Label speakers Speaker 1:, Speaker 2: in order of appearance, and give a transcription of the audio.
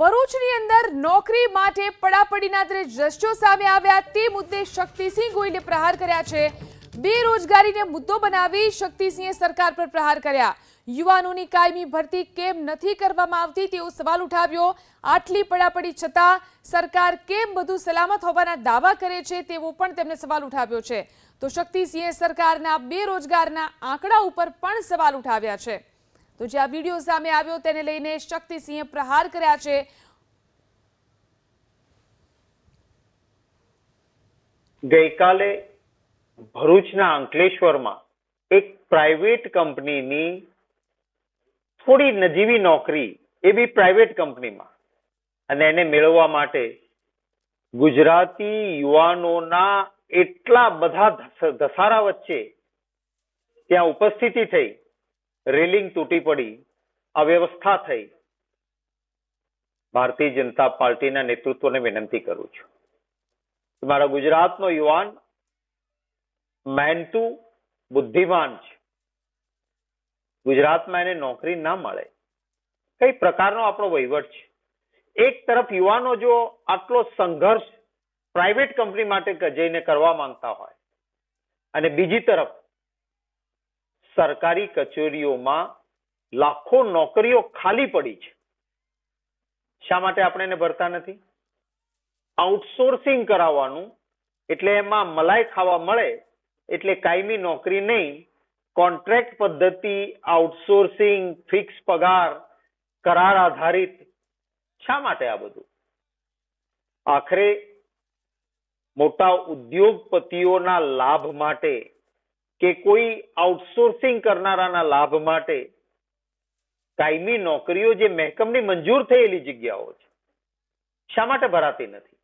Speaker 1: ભરૂચની અંદર નોકરી માટે પડાપડીના દ્રશ્યો સામે આવ્યા. તે મુદ્દે શક્તિસિંહ ગોયલે પ્રહાર કર્યા છે. બેરોજગારીને મુદ્દો બનાવી શક્તિસિંહે સરકાર પર પ્રહાર કર્યા. યુવાનોની કાયમી ભરતી કેમ નથી કરવામાં આવતી તેવો સવાલ ઉઠાવ્યો. આટલી પડાપડી છતાં સરકાર કેમ બધું સલામત હોવાના દાવા કરે છે તેવો પણ તેમણે સવાલ ઉઠાવ્યો છે. તો શક્તિસિંહે સરકારના બેરોજગારના આંકડા ઉપર પણ સવાલ ઉઠાવ્યા છે. તો જે આ વીડિયો સામે આવ્યો તેને લઈને શક્તિસિંહે પ્રહાર કર્યા છે.
Speaker 2: ગઈકાલે ભરૂચના અંકલેશ્વરમાં એક પ્રાઇવેટ કંપનીની થોડી નજીવી નોકરી એ બી પ્રાઇવેટ કંપનીમાં અને એને મેળવવા માટે ગુજરાતી યુવાનોના એટલા બધા ધસારા વચ્ચે ત્યાં ઉપસ્થિતિ થઈ. રેલિંગ તૂટી પડી, અવ્યવસ્થા થઈ. ભારતીય જનતા પાર્ટીના નેતૃત્વને વિનંતી કરું છું. મારા ગુજરાતનો યુવાન, મહેનતુ, બુદ્ધિમાન છે. ગુજરાતમાં એને નોકરી ના મળે. કઈ પ્રકારનો આપણો વહીવટ છે? એક તરફ યુવાનો જો આટલો સંઘર્ષ પ્રાઇવેટ કંપની માટે જઈને કરવા માંગતા હોય અને બીજી તરફ સરકારી કચેરીઓમાં લાખો નોકરીઓ ખાલી પડી છે. શા માટે આપણે એને ભરતા નથી? આઉટસોર્સિંગ કરાવવાનું, એટલે એમાં મલાઈ ખાવા મળે, એટલે કાયમી નોકરી નહીં, કોન્ટ્રાક્ટ પદ્ધતિ, આઉટસોર્સિંગ, ફિક્સ પગાર, કરાર આધારિત, શા માટે આ બધું? આખરે મોટા ઉદ્યોગપતિઓના લાભ માટે કે કોઈ આઉટસોર્સિંગ કરનારાના લાભ માટે કાયમી નોકરીઓ જે મહેકમની મંજૂર થયેલી જગ્યાઓ છે, શા માટે ભરાતી નથી?